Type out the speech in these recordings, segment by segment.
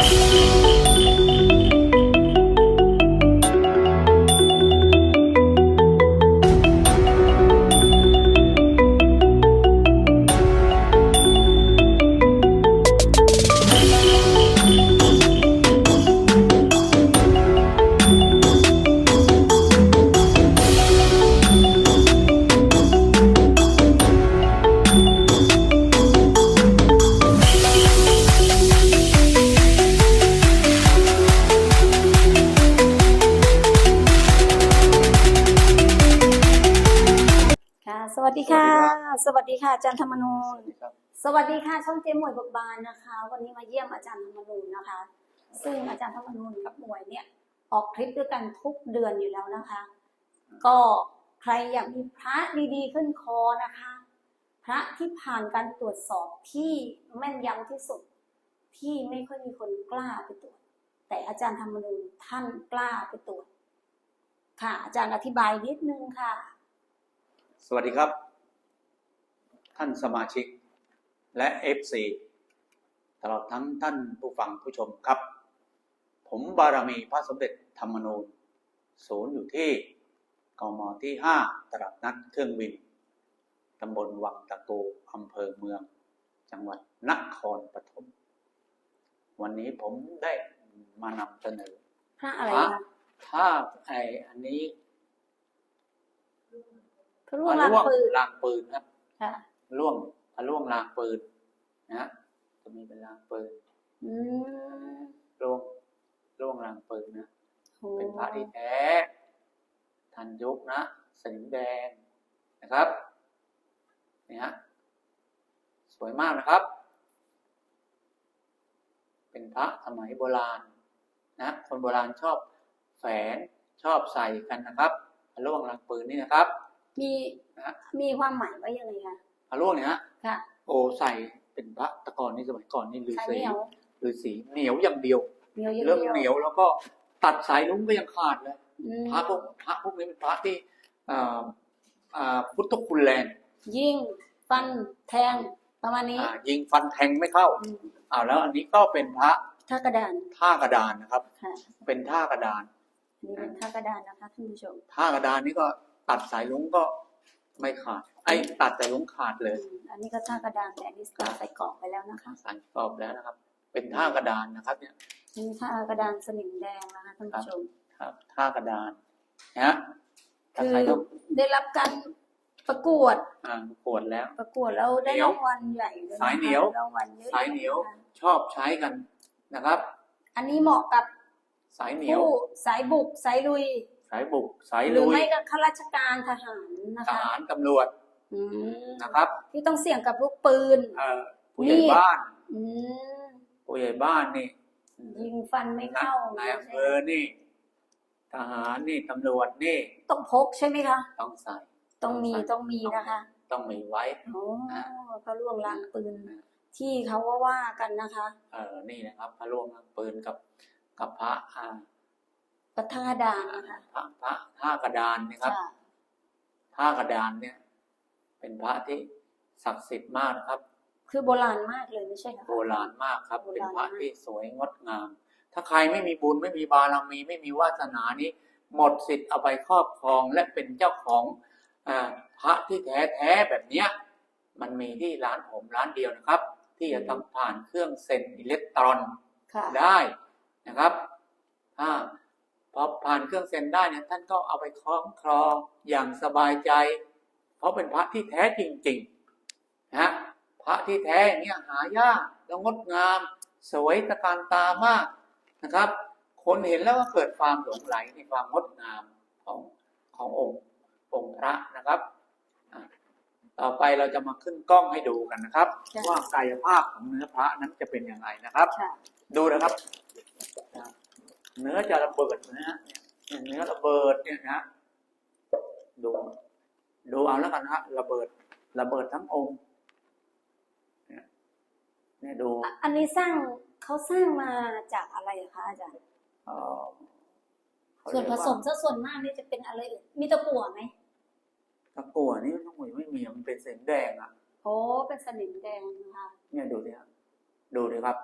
ค่ะ วัสดีครับสวัสดีค่ะอาจารย์ธรรมนูญครับสวัสดีค่ะช่องเจ๊หมวยเบิกบานนะคะ วันนี้มาเยี่ยมอาจารย์ธรรมนูญนะคะ ซึ่งอาจารย์ธรรมนูญกับหมวยเนี่ย ออกคลิปด้วยกันทุกเดือนอยู่แล้วนะคะ ก็ใครอยากมีพระดีๆขึ้นคอนะคะ พระที่ผ่านการตรวจสอบที่แม่นยำที่สุดที่ไม่ค่อยมีคนกล้าไปตรวจ แต่อาจารย์ธรรมนูญท่านกล้าไปตรวจค่ะ อาจารย์อธิบายนิดนึงค่ะ สวัสดีครับ ท่านสมาชิกและ FC ตลอดทั้งท่านผู้ฟังผู้ชมครับ ผมบารมีพระสมเด็จธรรมนูญศูนย์อยู่ที่กมที่ 5 ตลาดนัดเครื่องบินตำบลวังตะโกอำเภอเมือง จังหวัดนครปฐมวันนี้ผมได้มานำเสนอพระอะไรพระคะถ้าไออันนี้พระร่วงลางปืนลางปืนครับค่ะ ล่วงพระล่วงลางปืนนะฮะจะมีเป็นลางปืนอืมล่วงล่วงลางปืนนะโอ้เป็นพระที่แท้ ทันยุคนะสนิมแดงนะครับนี่ฮะสวยมากนะครับ เป็นพระสมัยโบราณนะคนโบราณชอบแฝนชอบใส่กันนะครับพระล่วงลางปืนนี่นะครับ มีนะฮะมีความหมายว่ายังไงคะ พระล่วงเนี่ยฮะค่ะโอ้ใส่เป็นพระแตะกอนนี่สมัยก่อนนี่ฤาสายษีเหนียวฤาษีเหนียวอย่างเดียวเหนียวเยอะเริ่มเหนียวแล้วก็ตัดสายลุงก็ยังขาดเลยอืมพระพวกพระพวกนี้เป็นพระที่อ่าอ่าพุทธคุณแรงยิงฟันแทงประมาณนี้อ่ายิงฟันแทงไม่เข้าอืมอ่าแล้วอันนี้ก็เป็นพระท่ากระดานท่ากระดานนะครับ ค่ะเป็นท่ากระดาน อันนี้เป็นท่ากระดานนะคะท่านผู้ชมท่ากระดานนี่ก็ตัดสายลุงก็ ไม่ขาด ไอ้ตัดสายลุงขาดเลยอืมอันนี้ก็ท่ากระดานแต่อันนี้ก็ใส่กรอบไปแล้วนะคะใส่กรอบแล้วนะครับ เป็นท่ากระดานนะครับ เนี่ยอันนี้ท่ากระดานสนิมแดงนะคะท่านผู้ชมครับ ท่ากระดานนะฮะถ้าคือใครต้องได้รับการประกวดอ่าปวดแล้ว ประกวดแล้วได้เหนียวรางวัลใหญ่ด้วะคะสายเหนียวได้รางวัลเยอะๆสายเหนียวนะคะชอบใช้กันนะครับ อันนี้เหมาะกับสายเหนียวผู้สายบุกสายลุย สายบุกสายหรือลุยไม่ก็ข้าราชการทหารนะทคะหารตำรวจอืมนะครับที่ต้องเสี่ยงกับลูกปืน เอ่อผู้ใหญ่มีดบ้าน อืมผู้ใหญ่บ้านนี่ยิงฟันไม่เข้านายอำเภอนี่ ทหารนี่ตำรวจนี่ต้องพกใช่ไหมคะ ต้องใส่ ต้องมีใส่ ต้องมีนะคะต้องมีไว้ โอ้นะพระล่วงลางปืน ที่เขาว่าว่ากันนะคะ เออนี่นะครับพระร่วงปืนกับกับพระอ่า ปัทกดานนะคะพระพระท่ากระดานนะครับค่ะท่ากระดานเนี่ย เป็นพระที่ศักดิ์สิทธิ์มากนะครับ คือโบราณมากเลยไม่ใช่เหรอโบราณมากครับ โบเป็นราณพระมากที่สวยงดงาม ถ้าใครไม่มีบุญไม่มีบารมีไม่มีวาสนานี้ หมดสิทธิ์เอาไปครอบครองและเป็นเจ้าของอาพระที่แท้แท้ๆแบบเนี้ย มันมีที่ร้านผมร้านเดียวนะครับ ที่จะทำผ่านเครื่องเซ็นอิเล็กตรอน ค่ะ ได้นะครับถ้าพอผ่านเครื่องเซ็นได้เนี่ยท่านก็เอาไปคล้องคลออย่างสบายใจ เพราะเป็นพระที่แท้จริงๆนะฮะพระที่แท้อย่างเนี่ยหายากแล้วงดงาม สวยตะการตามากนะครับ คนเห็นแล้วก็เกิดความหลงไหลในความงดงามของขององค์องค์พระนะครับอะต่อไปเราจะมาขึ้นกล้องให้ดูกันนะครับค่ะว่ากายภาพของเนื้อพระนั้นจะเป็นอย่างไรนะครับค่ะดูนะครับ เนื้อจะระเบิดนะฮะ เนี่ยเนื้อระเบิดเนี่ยนะดูดูเอาแล้วกันนะฮะระเบิด ระเบิดทั้งองค์เนี่ยเนี่ยดูอะอันนี้สร้างเขาสร้างมาจากอะไรอะคะอาจารย์เอ่อเขาส่วนเรีผยกาสมซะส่วนมากนี่จะเป็นอะไรเอ่ยมีตะกั่วไหมตะกั่วนี่ต้องไม่มีมันเป็นสีแดงอะโอ้เป็นสนิมแดงนะคะเนี่ยดูสิฮะดูดิครับ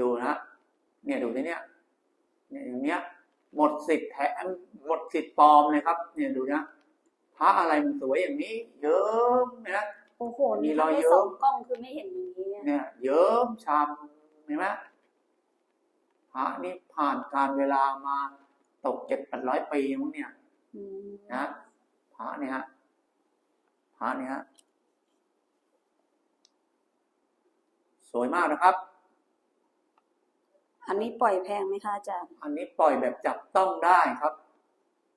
ดูนะฮะเนี่ยดูสิเนี่ยเนี่ยอย่างเนี้ย หมดสิทธิ์แถมหมดสิทธิ์ปลอมเลยครับ เนี่ยดูนะพระอะไรมันสวยอย่างนี้ เยิ้มนะโอ้โหมีนี่รอยไม่เยิ้มส่องกล้องคือไม่เห็นอย่างนี้อะเนี่ยเยิ้มชามเห็นไหมพระนี่ผ่านการเวลามาตกเจ็ดแปดร้อยปีมั้งเนี่ยอืมนะพระเนี่ยฮะพระเนี่ยฮะสวยมากนะครับ อันนี้ปล่อยแพงไหมคะอาจารย์ อันนี้ปล่อยแบบจับต้องได้ครับ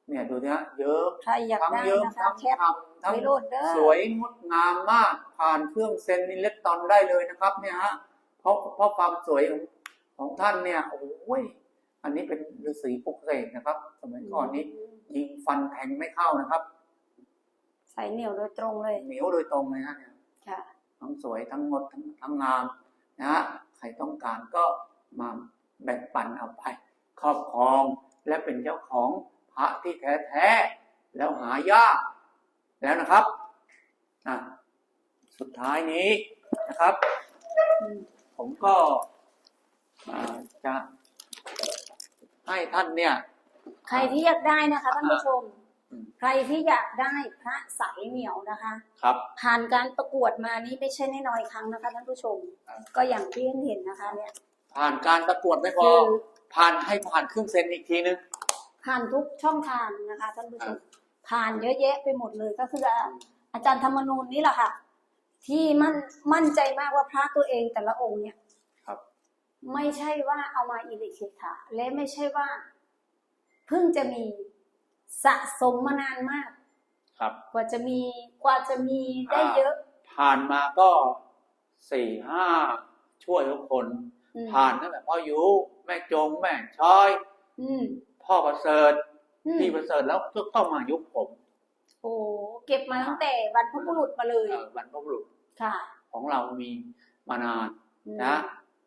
เนี่ยดูนะเยอะใครอยากทั้งได้เยอะนะคะทั้งแคปทำทั้งไว้โหลดเด้อ สวยงดงามมาก ผ่านเครื่องเซนนิเล็กตอนได้เลยนะครับ เนี่ยฮะเพราะเพราะความสวยของของท่านเนี่ยโอ้ยอันนี้เป็นฤาษีปลุกเสกนะครับ สมัยก่อนนี้ ยิงฟันแทงไม่เข้านะครับใส่เหนียวโดยตรงเลยเหนียวโดยตรงเลยฮะเนี่ย ค่ะ ทั้งสวยทั้งงดทั้งทั้งงามนะฮะใครต้องการก็มา แบ่งปันเอาไป ครอบครองและเป็นเจ้าของพระที่แท้แท้ๆแล้วหายากแล้วนะครับอะสุดท้ายนี้นะครับอืมผมก็อ่าจะให้ท่านเนี่ย ใครที่อยากได้นะคะท่านผู้ชมอืมใครที่อยากได้พระใสเหนียวนะคะ ครับ ผ่านการประกวดมานี่ไม่ใช่น้อยๆครั้งนะคะท่านผู้ชมครับก็อย่างที่เห็นนะคะเนี่ย ผ่านการประกวดไม่พอ คือ ผ่านให้ผ่านเครื่องเซนอีกทีนึง ผ่านทุกช่องทางนะคะท่านผู้ชมผ่านเยอะแยะไปหมดเลยก็คืออาจารย์ธรรมนูญนี่แหละค่ะ ที่มั่นมั่นใจมากว่าพระตัวเองแต่ละองค์เนี่ยครับ ไม่ใช่ว่าเอามาอิริเคขาและไม่ใช่ว่า เพิ่งจะมีสะสมมานานมาก ครับ กว่าจะมีกว่าจะมีได้เยอะ ผ่านมาก็สี่ห้าช่วยทุกคนอืม ผ่านตั้งแต่พ่อยุแม่จงแม่ช้อยอืมพ่อประเสริฐอืมพี่ประเสริฐแล้วก็ต้องมายุคผม โอ้เก็บมาตั้งแต่บรรพบุรุษมาเลยเอ่อบรรพบุรุษค่ะ ของเรามีมานานอืมนะ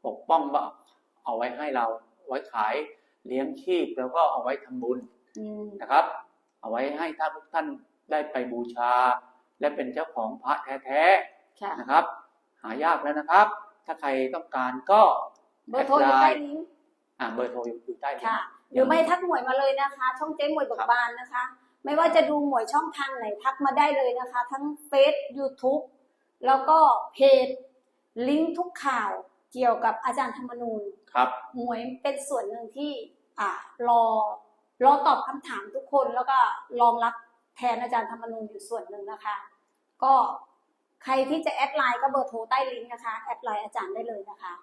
ปกป้องว่าเอาไว้ให้เราไว้ขายเลี้ยงชีพแล้วก็เอาไว้ทำบุญอืมนะครับ เอาไว้ให้ท่านทุกท่านได้ไปบูชา และเป็นเจ้าของพระแท้ค่ะๆนะครับ หายากแล้วนะครับ ถ้าใครต้องการก็ เบอร์โทรอยู่ใต้ลิงก์อ่าเบอร์โทรอยู่อยู่ใต้ลิงก์ค่ะ หรือไม่ทักหมวยมาเลยนะคะ ช่องเจ๊หมวยเบิกบานนะคะ ไม่ว่าจะดูหมวยช่องทางไหนทักมาได้เลยนะคะ ทั้งเฟซ YouTube แล้วก็เพจลิงก์ทุกข่าวเกี่ยวกับอาจารย์ธรรมนูญครับหมวยเป็นส่วนหนึ่งที่อ่ารอรอตอบคำถามทุกคนแล้วก็รองรับแทนอาจารย์ธรรมนูญอยู่ส่วนหนึ่งนะคะ ก็ใครที่จะแอดไลน์ก็เบอร์โทรใต้ลิงก์นะคะ แอดไลน์อาจารย์ได้เลยนะคะครับ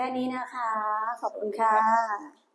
แค่นี้นะคะ ขอบคุณค่ะ